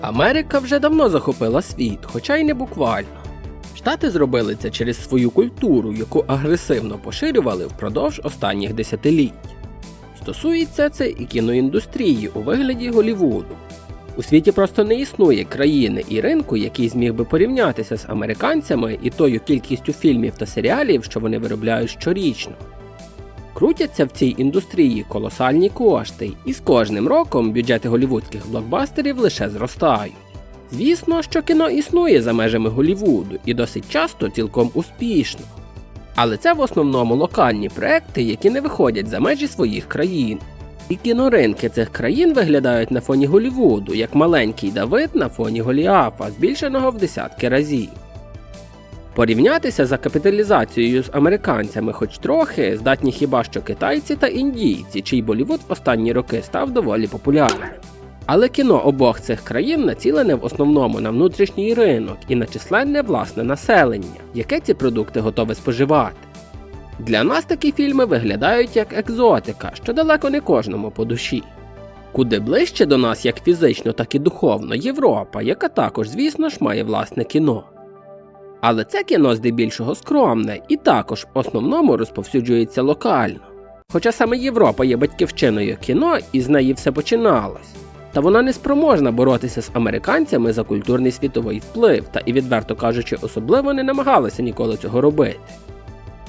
Америка вже давно захопила світ, хоча й не буквально. Штати зробили це через свою культуру, яку агресивно поширювали впродовж останніх десятиліть. Стосується це і кіноіндустрії у вигляді Голівуду. У світі просто не існує країни і ринку, який зміг би порівнятися з американцями і тою кількістю фільмів та серіалів, що вони виробляють щорічно. Крутяться в цій індустрії колосальні кошти, і з кожним роком бюджети голівудських блокбастерів лише зростають. Звісно, що кіно існує за межами Голівуду і досить часто цілком успішно. Але це в основному локальні проекти, які не виходять за межі своїх країн. І кіноринки цих країн виглядають на фоні Голівуду як маленький Давид на фоні Голіафа, збільшеного в десятки разів. Порівнятися за капіталізацією з американцями хоч трохи здатні хіба що китайці та індійці, чий Болівуд в останні роки став доволі популярним. Але кіно обох цих країн націлене в основному на внутрішній ринок і на численне власне населення, яке ці продукти готове споживати. Для нас такі фільми виглядають як екзотика, що далеко не кожному по душі. Куди ближче до нас як фізично, так і духовно Європа, яка також, звісно ж, має власне кіно. Але це кіно здебільшого скромне і також в основному розповсюджується локально. Хоча саме Європа є батьківщиною кіно і з неї все починалось. Та вона не спроможна боротися з американцями за культурний світовий вплив, та і, відверто кажучи, особливо не намагалася ніколи цього робити.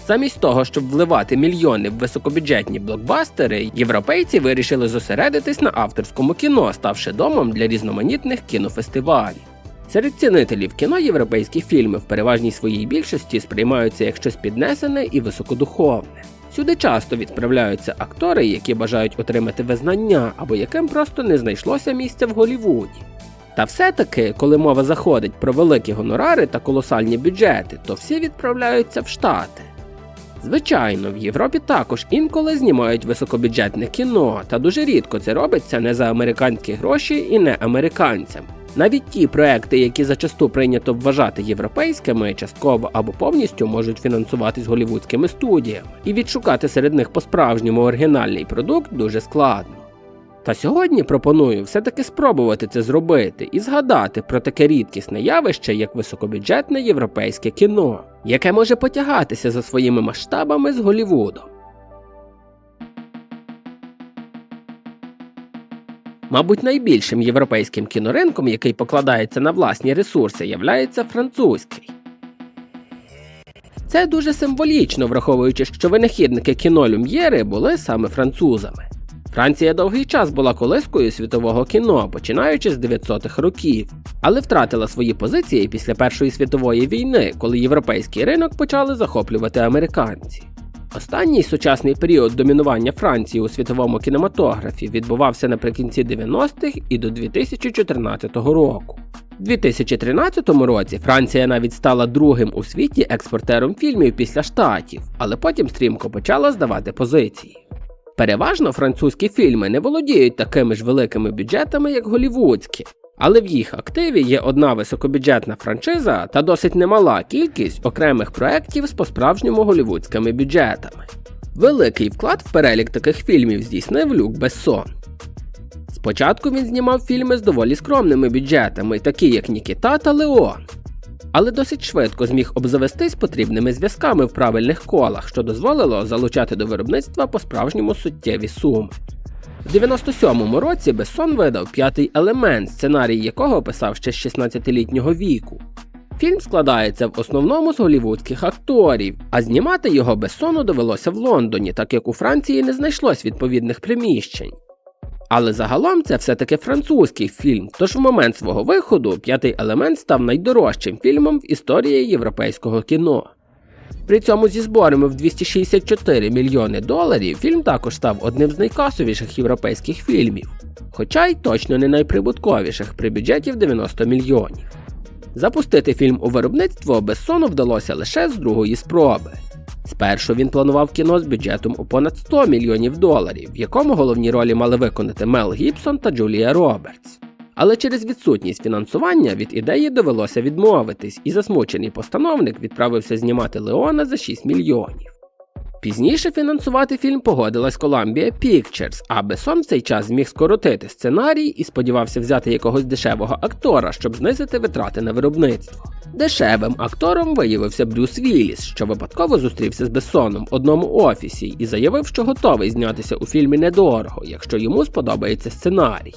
Замість того, щоб вливати мільйони в високобюджетні блокбастери, європейці вирішили зосередитись на авторському кіно, ставши домом для різноманітних кінофестивалів. Серед цінителів кіно європейські фільми в переважній своїй більшості сприймаються як щось піднесене і високодуховне. Сюди часто відправляються актори, які бажають отримати визнання або яким просто не знайшлося місця в Голівуді. Та все-таки, коли мова заходить про великі гонорари та колосальні бюджети, то всі відправляються в Штати. Звичайно, в Європі також інколи знімають високобюджетне кіно, та дуже рідко це робиться не за американські гроші і не американцям. Навіть ті проекти, які зачасту прийнято вважати європейськими, частково або повністю можуть фінансуватись голівудськими студіями, і відшукати серед них по-справжньому оригінальний продукт дуже складно. Та сьогодні пропоную все-таки спробувати це зробити і згадати про таке рідкісне явище, як високобюджетне європейське кіно, яке може потягатися за своїми масштабами з Голівудом. Мабуть, найбільшим європейським кіноринком, який покладається на власні ресурси, являється французький. Це дуже символічно, враховуючи, що винахідники кіно Люм'єри були саме французами. Франція довгий час була колискою світового кіно, починаючи з 900-х років, але втратила свої позиції після Першої світової війни, коли європейський ринок почали захоплювати американці. Останній сучасний період домінування Франції у світовому кінематографі відбувався наприкінці 90-х і до 2014 року. У 2013 році Франція навіть стала другим у світі експортером фільмів після штатів, але потім стрімко почала здавати позиції. Переважно французькі фільми не володіють такими ж великими бюджетами, як голівудські, але в їх активі є одна високобюджетна франшиза та досить немала кількість окремих проєктів з по-справжньому голівудськими бюджетами. Великий вклад в перелік таких фільмів здійснив Люк Бессон. Спочатку він знімав фільми з доволі скромними бюджетами, такі як Нікіта та Леон. Але досить швидко зміг обзавестись потрібними зв'язками в правильних колах, що дозволило залучати до виробництва по-справжньому суттєві суми. В 97-му році Бессон видав п'ятий елемент, сценарій якого писав ще з 16-літнього віку. Фільм складається в основному з голівудських акторів, а знімати його Бессону довелося в Лондоні, так як у Франції не знайшлось відповідних приміщень. Але загалом це все-таки французький фільм, тож в момент свого виходу п'ятий елемент став найдорожчим фільмом в історії європейського кіно. При цьому зі зборами в 264 мільйони доларів фільм також став одним з найкасовіших європейських фільмів, хоча й точно не найприбутковіших при бюджеті в 90 мільйонів. Запустити фільм у виробництво Бессону вдалося лише з другої спроби. Спершу він планував кіно з бюджетом у понад 100 мільйонів доларів, в якому головні ролі мали виконати Мел Гібсон та Джулія Робертс. Але через відсутність фінансування від ідеї довелося відмовитись, і засмучений постановник відправився знімати Леона за 6 мільйонів. Пізніше фінансувати фільм погодилась Columbia Pictures, а Бессон в цей час зміг скоротити сценарій і сподівався взяти якогось дешевого актора, щоб знизити витрати на виробництво. Дешевим актором виявився Брюс Вілліс, що випадково зустрівся з Бессоном в одному офісі і заявив, що готовий знятися у фільмі недорого, якщо йому сподобається сценарій.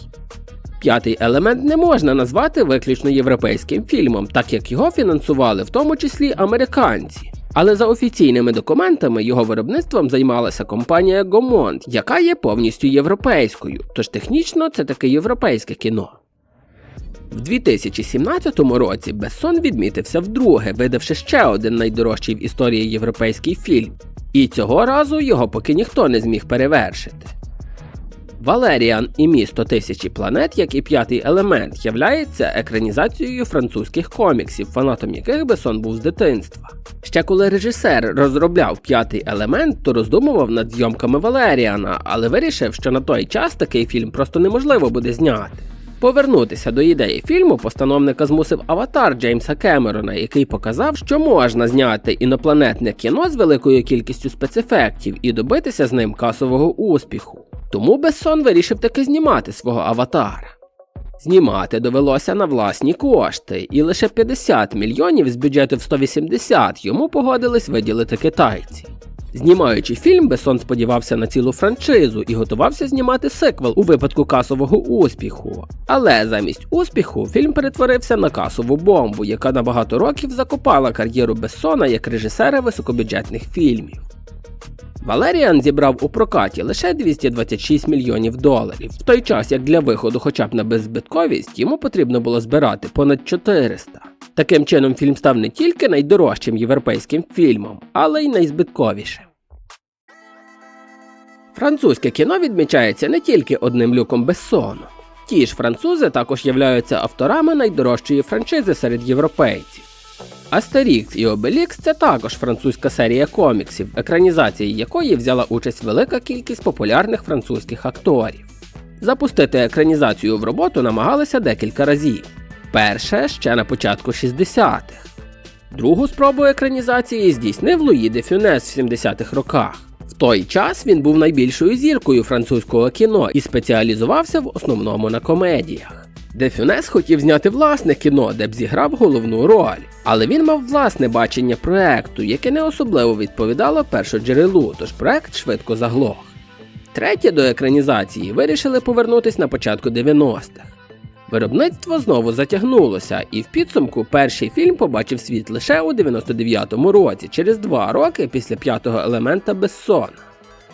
П'ятий елемент не можна назвати виключно європейським фільмом, так як його фінансували в тому числі американці. Але за офіційними документами його виробництвом займалася компанія Гомонт, яка є повністю європейською, тож технічно це таке європейське кіно. В 2017 році Бессон відмітився вдруге, видавши ще один найдорожчий в історії європейський фільм, і цього разу його поки ніхто не зміг перевершити. Валеріан і місто тисячі планет, як і п'ятий елемент, являється екранізацією французьких коміксів, фанатом яких Бесон був з дитинства. Ще коли режисер розробляв п'ятий елемент, то роздумував над зйомками Валеріана, але вирішив, що на той час такий фільм просто неможливо буде зняти. Повернутися до ідеї фільму постановника змусив аватар Джеймса Кемерона, який показав, що можна зняти інопланетне кіно з великою кількістю спецефектів і добитися з ним касового успіху. Тому Бессон вирішив таки знімати свого аватара. Знімати довелося на власні кошти, і лише 50 мільйонів з бюджету в 180 йому погодились виділити китайці. Знімаючи фільм, Бесон сподівався на цілу франшизу і готувався знімати сиквел у випадку касового успіху. Але замість успіху фільм перетворився на касову бомбу, яка на багато років закопала кар'єру Бессона як режисера високобюджетних фільмів. Валеріан зібрав у прокаті лише 226 мільйонів доларів, в той час як для виходу хоча б на беззбитковість йому потрібно було збирати понад 400. Таким чином, фільм став не тільки найдорожчим європейським фільмом, але й найзбитковішим. Французьке кіно відмічається не тільки одним люком Бессону. Ті ж французи також являються авторами найдорожчої франшизи серед європейців. Астерікс і Обелікс це також французька серія коміксів, екранізації якої взяла участь велика кількість популярних французьких акторів. Запустити екранізацію в роботу намагалися декілька разів. Перше ще на початку 60-х. Другу спробу екранізації здійснив Луї де Фюнес в 70-х роках. В той час він був найбільшою зіркою французького кіно і спеціалізувався в основному на комедіях. Де Фюнес хотів зняти власне кіно, де б зіграв головну роль, але він мав власне бачення проекту, яке не особливо відповідало першоджерелу, тож проект швидко заглох. Третє до екранізації вирішили повернутися на початку 90-х. Виробництво знову затягнулося, і в підсумку перший фільм побачив світ лише у 99-му році, через два роки після п'ятого елемента Бессона.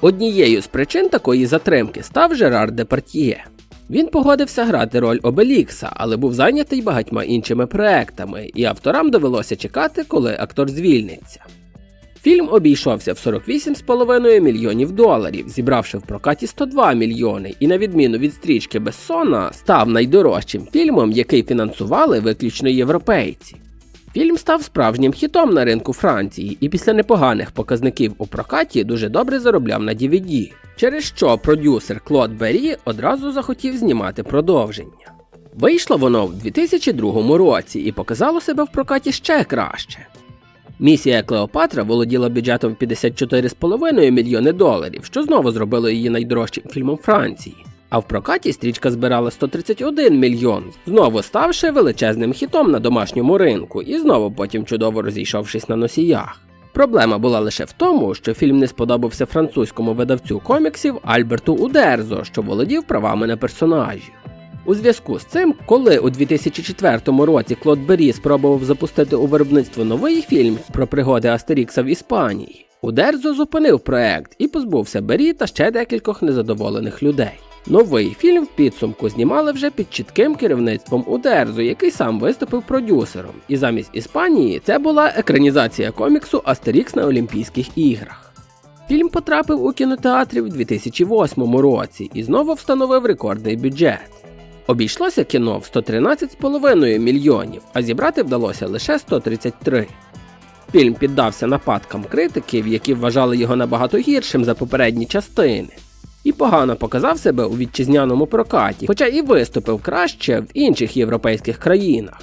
Однією з причин такої затримки став Жерар Департьє. Він погодився грати роль Обелікса, але був зайнятий багатьма іншими проектами, і авторам довелося чекати, коли актор звільниться. Фільм обійшовся в 48,5 мільйонів доларів, зібравши в прокаті 102 мільйони, і на відміну від стрічки Бессона, став найдорожчим фільмом, який фінансували виключно європейці. Фільм став справжнім хітом на ринку Франції і після непоганих показників у прокаті дуже добре заробляв на DVD, через що продюсер Клод Бері одразу захотів знімати продовження. Вийшло воно в 2002 році і показало себе в прокаті ще краще. Місія Клеопатра володіла бюджетом 54,5 мільйони доларів, що знову зробило її найдорожчим фільмом Франції. А в прокаті стрічка збирала 131 мільйон, знову ставши величезним хітом на домашньому ринку і знову потім чудово розійшовшись на носіях. Проблема була лише в тому, що фільм не сподобався французькому видавцю коміксів Альберту Удерзо, що володів правами на персонажів. У зв'язку з цим, коли у 2004 році Клод Бері спробував запустити у виробництво новий фільм про пригоди Астерікса в Іспанії, Удерзо зупинив проект і позбувся Бері та ще декількох незадоволених людей. Новий фільм в підсумку знімали вже під чітким керівництвом Удерзу, який сам виступив продюсером. І замість Іспанії це була екранізація коміксу Астерікс на Олімпійських іграх. Фільм потрапив у кінотеатрі в 2008 році і знову встановив рекордний бюджет. Обійшлося кіно в 113,5 мільйонів, а зібрати вдалося лише 133. Фільм піддався нападкам критиків, які вважали його набагато гіршим за попередні частини, і погано показав себе у вітчизняному прокаті, хоча і виступив краще в інших європейських країнах.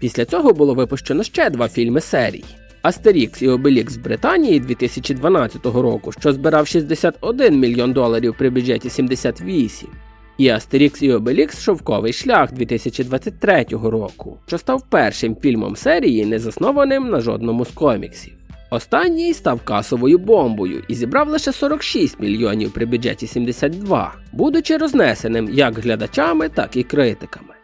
Після цього було випущено ще два фільми серії. Астерікс і Обелікс в Британії 2012 року, що збирав 61 мільйон доларів при бюджеті 78, і Астерікс і Обелікс Шовковий шлях 2023 року, що став першим фільмом серії, не заснованим на жодному з коміксів. Останній став касовою бомбою і зібрав лише 46 мільйонів при бюджеті 72, будучи рознесеним як глядачами, так і критиками.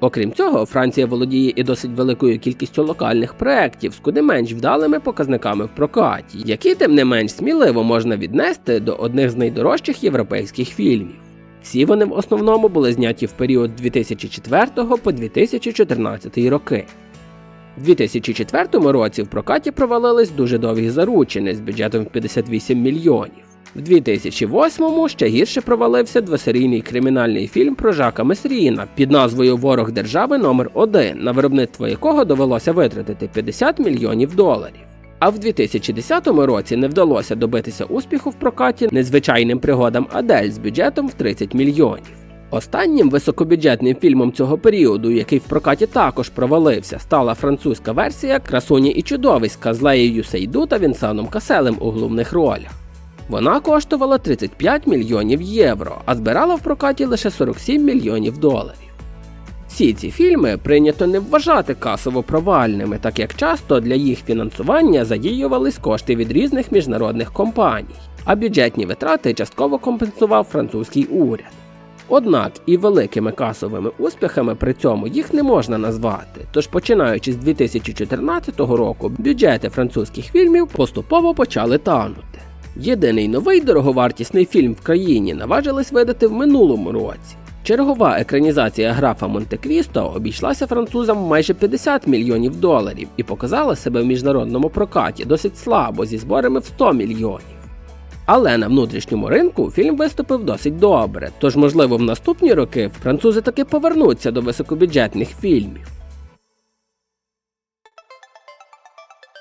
Окрім цього, Франція володіє і досить великою кількістю локальних проєктів з куди менш вдалими показниками в прокаті, які тим не менш сміливо можна віднести до одних з найдорожчих європейських фільмів. Всі вони в основному були зняті в період з 2004 по 2014 роки. У 2004 році в прокаті провалились дуже довгі заручини з бюджетом в 58 мільйонів. В 2008-му ще гірше провалився двосерійний кримінальний фільм про Жака Месріна під назвою Ворог держави номер 1 на виробництво якого довелося витратити 50 мільйонів доларів. А в 2010 році не вдалося добитися успіху в прокаті незвичайним пригодам Адель з бюджетом в 30 мільйонів. Останнім високобюджетним фільмом цього періоду, який в прокаті також провалився, стала французька версія Красуні і чудовиська з Леєю Сейду та Вінсаном Каселем у головних ролях. Вона коштувала 35 мільйонів євро, а збирала в прокаті лише 47 мільйонів доларів. Всі ці фільми прийнято не вважати касово провальними, так як часто для їх фінансування задіювались кошти від різних міжнародних компаній, а бюджетні витрати частково компенсував французький уряд. Однак і великими касовими успіхами при цьому їх не можна назвати, тож починаючи з 2014 року бюджети французьких фільмів поступово почали танути. Єдиний новий дороговартісний фільм в країні наважились видати в минулому році. Чергова екранізація графа Монте-Крісто обійшлася французам майже 50 мільйонів доларів і показала себе в міжнародному прокаті досить слабо зі зборами в 100 мільйонів. Але на внутрішньому ринку фільм виступив досить добре, тож, можливо, в наступні роки французи таки повернуться до високобюджетних фільмів.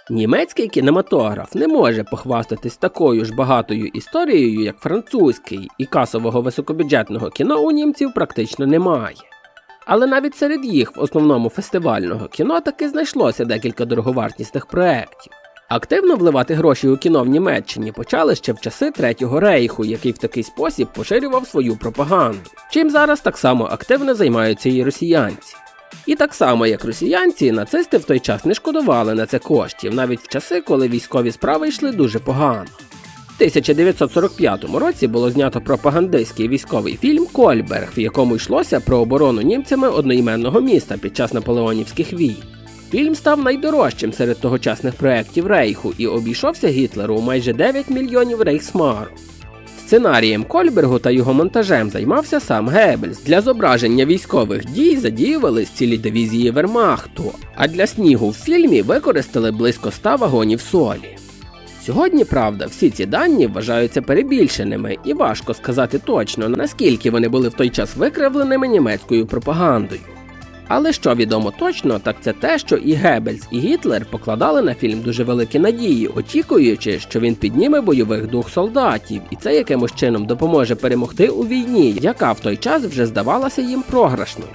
Німецький кінематограф не може похвастатись такою ж багатою історією, як французький, і касового високобюджетного кіно у німців практично немає. Але навіть серед їх в основному фестивального кіно таки знайшлося декілька дороговартісних проєктів. Активно вливати гроші у кіно в Німеччині почали ще в часи Третього рейху, який в такий спосіб поширював свою пропаганду. Чим зараз так само активно займаються і росіянці. І так само, як росіянці, нацисти в той час не шкодували на це коштів, навіть в часи, коли військові справи йшли дуже погано. В 1945 році було знято пропагандистський військовий фільм Кольберг, в якому йшлося про оборону німцями одноіменного міста під час наполеонівських війн. Фільм став найдорожчим серед тогочасних проєктів Рейху і обійшовся Гітлеру у майже 9 мільйонів рейхсмару. Сценарієм Кольбергу та його монтажем займався сам Геббельс. Для зображення військових дій задіювались цілі дивізії Вермахту, а для снігу в фільмі використали близько 100 вагонів солі. Сьогодні, правда, всі ці дані вважаються перебільшеними, і важко сказати точно, наскільки вони були в той час викривленими німецькою пропагандою. Але що відомо точно, так це те, що і Геббельс, і Гітлер покладали на фільм дуже великі надії, очікуючи, що він підніме бойових дух солдатів, і це якимось чином допоможе перемогти у війні, яка в той час вже здавалася їм програшною.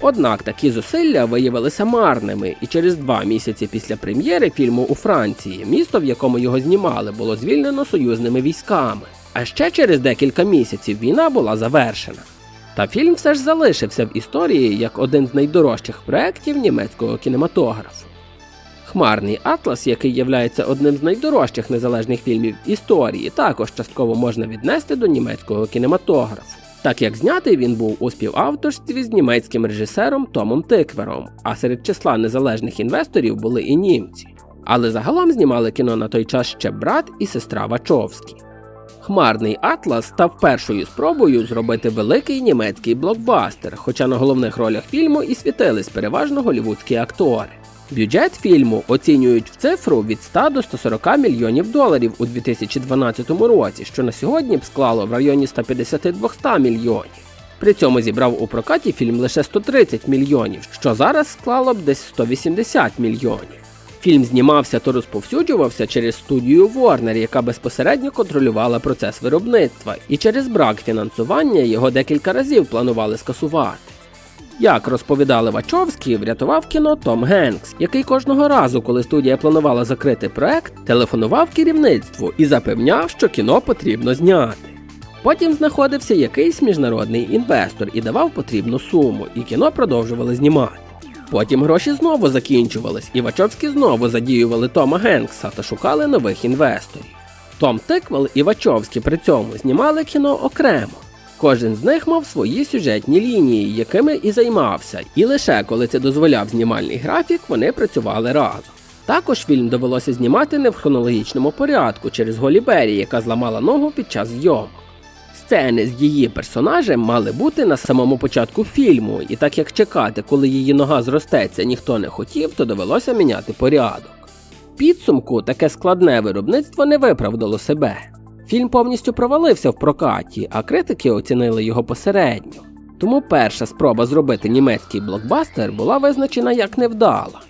Однак такі зусилля виявилися марними, і через два місяці після прем'єри фільму у Франції місто, в якому його знімали, було звільнено союзними військами. А ще через декілька місяців війна була завершена. Та фільм все ж залишився в історії як один з найдорожчих проєктів німецького кінематографу. Хмарний Атлас, який є одним з найдорожчих незалежних фільмів історії, також частково можна віднести до німецького кінематографу, так як знятий він був у співавторстві з німецьким режисером Томом Тиквером, а серед числа незалежних інвесторів були і німці. Але загалом знімали кіно на той час ще брат і сестра Вачовські. Хмарний Атлас став першою спробою зробити великий німецький блокбастер, хоча на головних ролях фільму і світились переважно голівудські актори. Бюджет фільму оцінюють в цифру від 100 до 140 мільйонів доларів у 2012 році, що на сьогодні б склало в районі 150-200 мільйонів. При цьому зібрав у прокаті фільм лише 130 мільйонів, що зараз склало б десь 180 мільйонів. Фільм знімався та розповсюджувався через студію Warner, яка безпосередньо контролювала процес виробництва, і через брак фінансування його декілька разів планували скасувати. Як розповідали Вачовські, врятував кіно Том Генкс, який кожного разу, коли студія планувала закрити проект, телефонував керівництву і запевняв, що кіно потрібно зняти. Потім знаходився якийсь міжнародний інвестор і давав потрібну суму, і кіно продовжували знімати. Потім гроші знову закінчувались, і Вачовські знову задіювали Тома Генкса та шукали нових інвесторів. Том Тиквел і Вачовські при цьому знімали кіно окремо. Кожен з них мав свої сюжетні лінії, якими і займався, і лише коли це дозволяв знімальний графік, вони працювали разом. Також фільм довелося знімати не в хронологічному порядку через Голі Беррі, яка зламала ногу під час зйомок. Сцени з її персонажем мали бути на самому початку фільму, і так як чекати, коли її нога зростеться, ніхто не хотів, то довелося міняти порядок. Підсумку таке складне виробництво не виправдало себе. Фільм повністю провалився в прокаті, а критики оцінили його посередньо. Тому перша спроба зробити німецький блокбастер була визначена як невдала.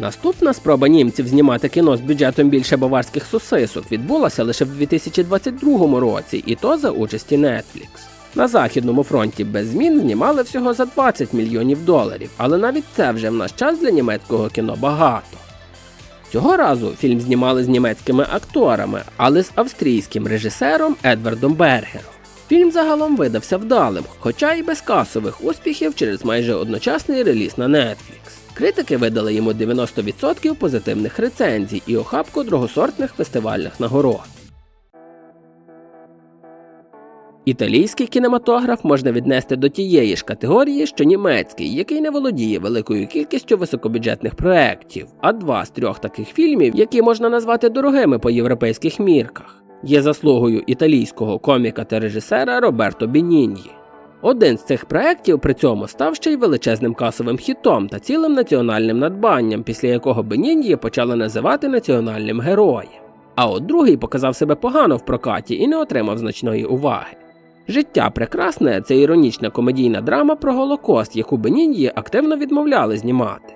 Наступна спроба німців знімати кіно з бюджетом більше баварських сосисок відбулася лише в 2022 році, і то за участі Netflix. На західному фронті без змін знімали всього за 20 мільйонів доларів, але навіть це вже в наш час для німецького кіно багато. Цього разу фільм знімали з німецькими акторами, але з австрійським режисером Едвардом Бергером. Фільм загалом видався вдалим, хоча й без касових успіхів через майже одночасний реліз на Netflix. Критики видали йому 90% позитивних рецензій і охапку другосортних фестивальних нагород. Італійський кінематограф можна віднести до тієї ж категорії, що німецький, який не володіє великою кількістю високобюджетних проєктів, а два з трьох таких фільмів, які можна назвати дорогими по європейських мірках, є заслугою італійського коміка та режисера Роберто Бініньї. Один з цих проєктів при цьому став ще й величезним касовим хітом та цілим національним надбанням, після якого Беніньї почали називати національним героєм. А от другий показав себе погано в прокаті і не отримав значної уваги. Життя прекрасне це іронічна комедійна драма про Голокост, яку Беніньї активно відмовляли знімати.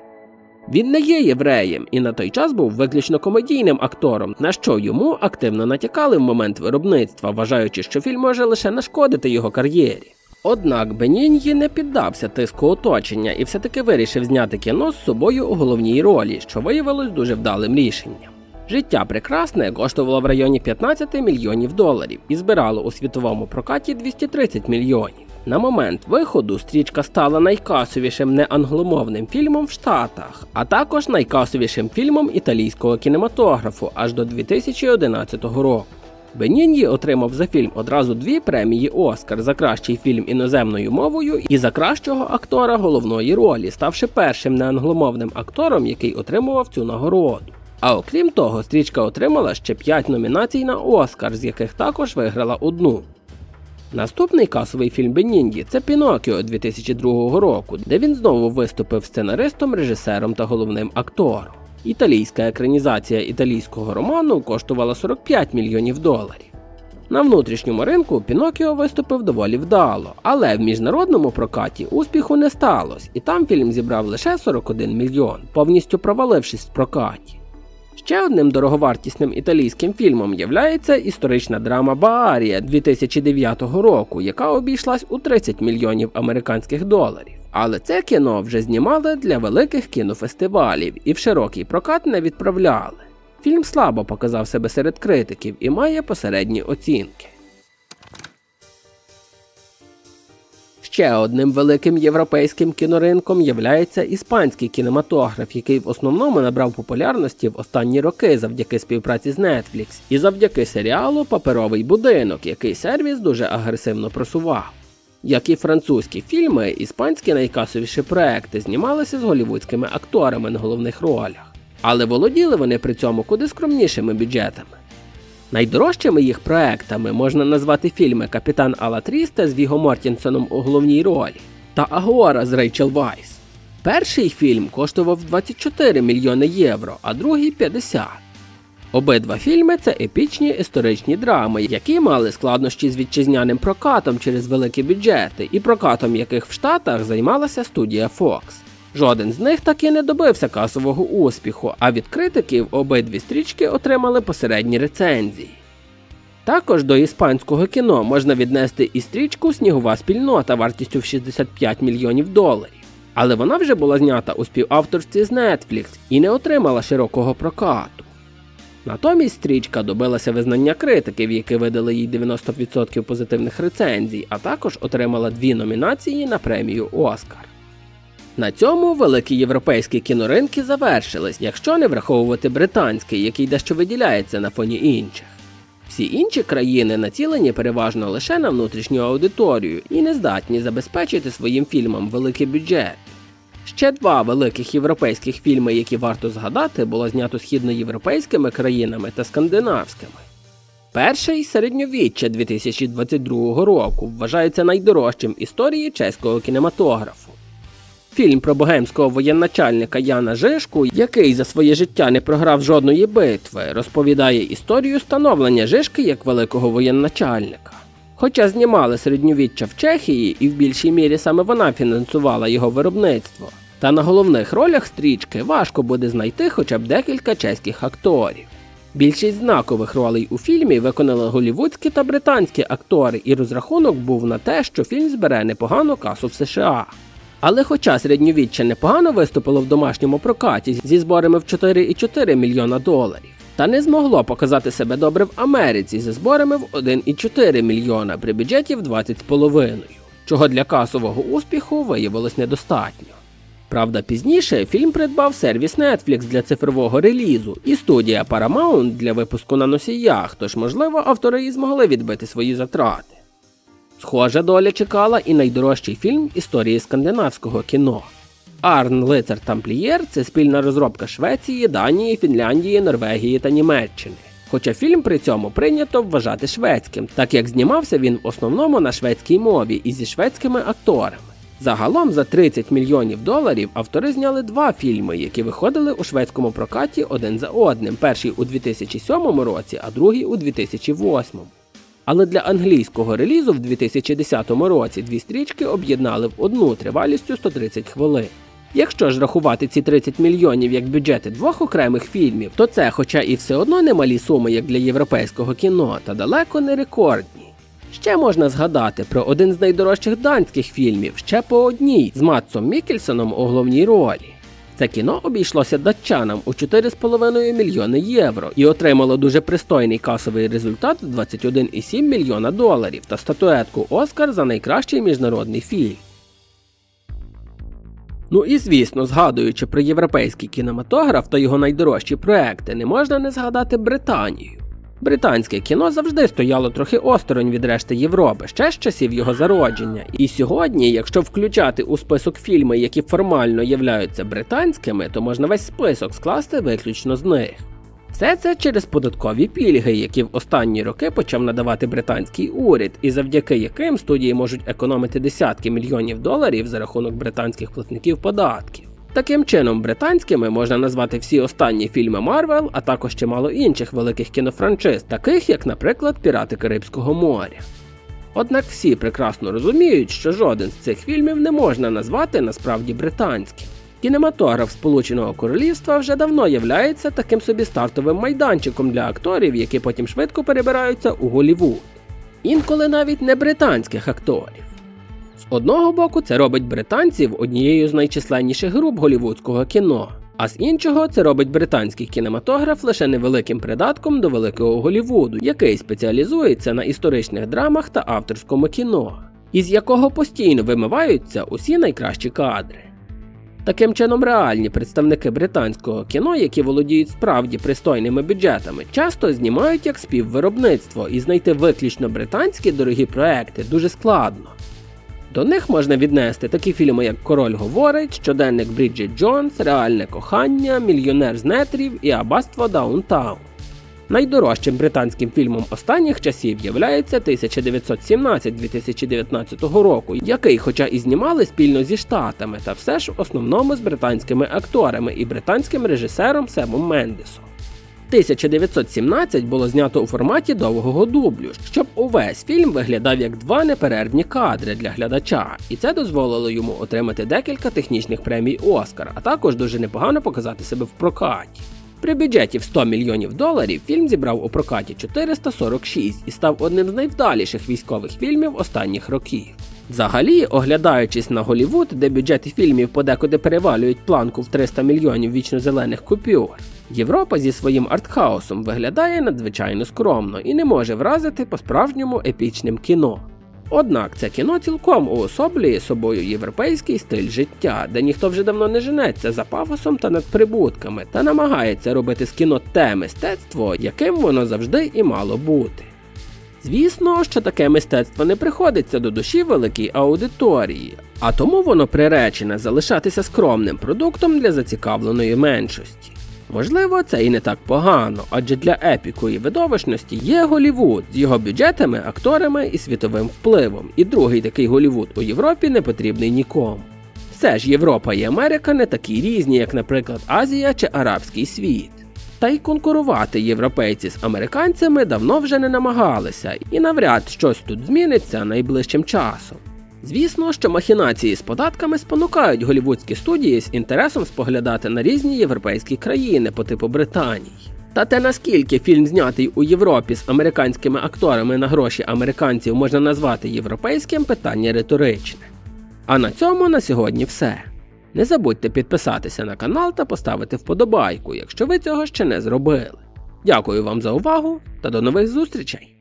Він не є євреєм і на той час був виключно комедійним актором, на що йому активно натякали в момент виробництва, вважаючи, що фільм може лише нашкодити його кар'єрі. Однак Беніньї не піддався тиску оточення і все-таки вирішив зняти кіно з собою у головній ролі, що виявилось дуже вдалим рішенням. Життя прекрасне коштувало в районі 15 мільйонів доларів і збирало у світовому прокаті 230 мільйонів. На момент виходу стрічка стала найкасовішим неангломовним фільмом в Штатах, а також найкасовішим фільмом італійського кінематографу аж до 2011 року. Беніньї отримав за фільм одразу дві премії Оскар за кращий фільм іноземною мовою і за кращого актора головної ролі, ставши першим неангломовним актором, який отримував цю нагороду. А окрім того, стрічка отримала ще 5 номінацій на Оскар, з яких також виграла одну. Наступний касовий фільм Бенінді це Пінокіо 2002 року, де він знову виступив сценаристом, режисером та головним актором. Італійська екранізація італійського роману коштувала 45 мільйонів доларів. На внутрішньому ринку Пінокіо виступив доволі вдало, але в міжнародному прокаті успіху не сталося, і там фільм зібрав лише 41 мільйон, повністю провалившись в прокаті. Ще одним дороговартісним італійським фільмом являється історична драма Баарія 2009 року, яка обійшлась у 30 мільйонів американських доларів. Але це кіно вже знімали для великих кінофестивалів і в широкий прокат не відправляли. Фільм слабо показав себе серед критиків і має посередні оцінки. Ще одним великим європейським кіноринком являється іспанський кінематограф, який в основному набрав популярності в останні роки завдяки співпраці з Netflix і завдяки серіалу Паперовий будинок, який сервіс дуже агресивно просував. Як і французькі фільми, іспанські найкасовіші проекти знімалися з голівудськими акторами на головних ролях, але володіли вони при цьому куди скромнішими бюджетами. Найдорожчими їх проектами можна назвати фільми Капітан Алатріста з Віго Мортінсоном у головній ролі та Агуара з Рейчел Вайс. Перший фільм коштував 24 мільйони євро, а другий 50. Обидва фільми це епічні історичні драми, які мали складнощі з вітчизняним прокатом через великі бюджети, і прокатом яких в Штатах займалася студія Fox. Жоден з них таки не добився касового успіху, а від критиків обидві стрічки отримали посередні рецензії. Також до іспанського кіно можна віднести і стрічку Снігова спільнота вартістю в 65 мільйонів доларів. Але вона вже була знята у співавторстві з Netflix і не отримала широкого прокату. Натомість стрічка добилася визнання критиків, які видали їй 90% позитивних рецензій, а також отримала дві номінації на премію Оскар. На цьому великі європейські кіноринки завершились, якщо не враховувати британський, який дещо виділяється на фоні інших. Всі інші країни націлені переважно лише на внутрішню аудиторію і не здатні забезпечити своїм фільмам великий бюджет. Ще два великих європейських фільми, які варто згадати, було знято східноєвропейськими країнами та скандинавськими. Перший середньовіччя 2022 року вважається найдорожчим історії чеського кінематографу. Фільм про богемського воєначальника Яна Жишку, який за своє життя не програв жодної битви, розповідає історію становлення Жишки як великого воєначальника. Хоча знімали середньовіччя в Чехії, і в більшій мірі саме вона фінансувала його виробництво. Та на головних ролях стрічки важко буде знайти хоча б декілька чеських акторів. Більшість знакових ролей у фільмі виконали голівудські та британські актори, і розрахунок був на те, що фільм збере непогану касу в США. Але хоча середньовіччя непогано виступило в домашньому прокаті зі зборами в 4,4 мільйона доларів, та не змогло показати себе добре в Америці зі зборами в 1,4 мільйона при бюджеті в 20,5, чого для касового успіху виявилось недостатньо. Правда, пізніше фільм придбав сервіс Netflix для цифрового релізу і студія Paramount для випуску на носіях, тож, можливо, автори і змогли відбити свої затрати. Схожа доля чекала і найдорожчий фільм історії скандинавського кіно. Арн Лицар Тамплієр це спільна розробка Швеції, Данії, Фінляндії, Норвегії та Німеччини. Хоча фільм при цьому прийнято вважати шведським, так як знімався він в основному на шведській мові і зі шведськими акторами. Загалом за 30 мільйонів доларів автори зняли два фільми, які виходили у шведському прокаті один за одним. Перший у 2007 році, а другий у 2008. Але для англійського релізу в 2010 році дві стрічки об'єднали в одну тривалістю 130 хвилин. Якщо ж рахувати ці 30 мільйонів як бюджети двох окремих фільмів, то це, хоча і все одно немалі суми, як для європейського кіно, та далеко не рекордні. Ще можна згадати про один з найдорожчих данських фільмів ще по одній з Матсом Мікельсоном у головній ролі. Це кіно обійшлося датчанам у 4,5 мільйони євро і отримало дуже пристойний касовий результат 21,7 мільйона доларів та статуетку Оскар за найкращий міжнародний фільм. Ну і звісно, згадуючи про європейський кінематограф та його найдорожчі проекти, не можна не згадати Британію. Британське кіно завжди стояло трохи осторонь від решти Європи, ще з часів його зародження. І сьогодні, якщо включати у список фільми, які формально являються британськими, то можна весь список скласти виключно з них. Все це через податкові пільги, які в останні роки почав надавати британський уряд, і завдяки яким студії можуть економити десятки мільйонів доларів за рахунок британських платників податків. Таким чином, британськими можна назвати всі останні фільми Марвел, а також чимало інших великих кінофраншиз, таких як, наприклад, Пірати Карибського моря. Однак всі прекрасно розуміють, що жоден з цих фільмів не можна назвати насправді британським. Кінематограф Сполученого Королівства вже давно являється таким собі стартовим майданчиком для акторів, які потім швидко перебираються у Голівуд. Інколи навіть не британських акторів. З одного боку, це робить британців однією з найчисленніших груп голівудського кіно, а з іншого це робить британський кінематограф лише невеликим придатком до великого Голівуду, який спеціалізується на історичних драмах та авторському кіно, із якого постійно вимиваються усі найкращі кадри. Таким чином, реальні представники британського кіно, які володіють справді пристойними бюджетами, часто знімають як співвиробництво, і знайти виключно британські дорогі проекти дуже складно. До них можна віднести такі фільми, як Король говорить, Щоденник Бріджит Джонс, Реальне кохання, Мільйонер з нетрів і Аббатство Даунтаун. Найдорожчим британським фільмом останніх часів являється 1917-2019 року, який, хоча і знімали спільно зі штатами, та все ж в основному з британськими акторами і британським режисером Семом Мендесом. 1917 було знято у форматі довгого дублю, щоб увесь фільм виглядав як два неперервні кадри для глядача, і це дозволило йому отримати декілька технічних премій Оскар, а також дуже непогано показати себе в прокаті. При бюджеті в 100 мільйонів доларів фільм зібрав у прокаті 446 і став одним з найвдаліших військових фільмів останніх років. Взагалі, оглядаючись на Голівуд, де бюджети фільмів подекуди перевалюють планку в 300 мільйонів вічнозелених купюр, Європа зі своїм артхаусом виглядає надзвичайно скромно і не може вразити по-справжньому епічним кіно. Однак це кіно цілком уособлює собою європейський стиль життя, де ніхто вже давно не женеться за пафосом та надприбутками та намагається робити з кіно те мистецтво, яким воно завжди і мало бути. Звісно, що таке мистецтво не приходиться до душі великій аудиторії, а тому воно приречене залишатися скромним продуктом для зацікавленої меншості. Можливо, це і не так погано, адже для епіку і видовищності є Голівуд з його бюджетами, акторами і світовим впливом, і другий такий Голівуд у Європі не потрібний нікому. Все ж Європа і Америка не такі різні, як, наприклад, Азія чи Арабський світ. Та й конкурувати європейці з американцями давно вже не намагалися, і навряд щось тут зміниться найближчим часом. Звісно, що махінації з податками спонукають голівудські студії з інтересом споглядати на різні європейські країни по типу Британії. Та те наскільки фільм знятий у Європі з американськими акторами на гроші американців можна назвати європейським питання риторичне. А на цьому на сьогодні все. Не забудьте підписатися на канал та поставити вподобайку, якщо ви цього ще не зробили. Дякую вам за увагу та до нових зустрічей!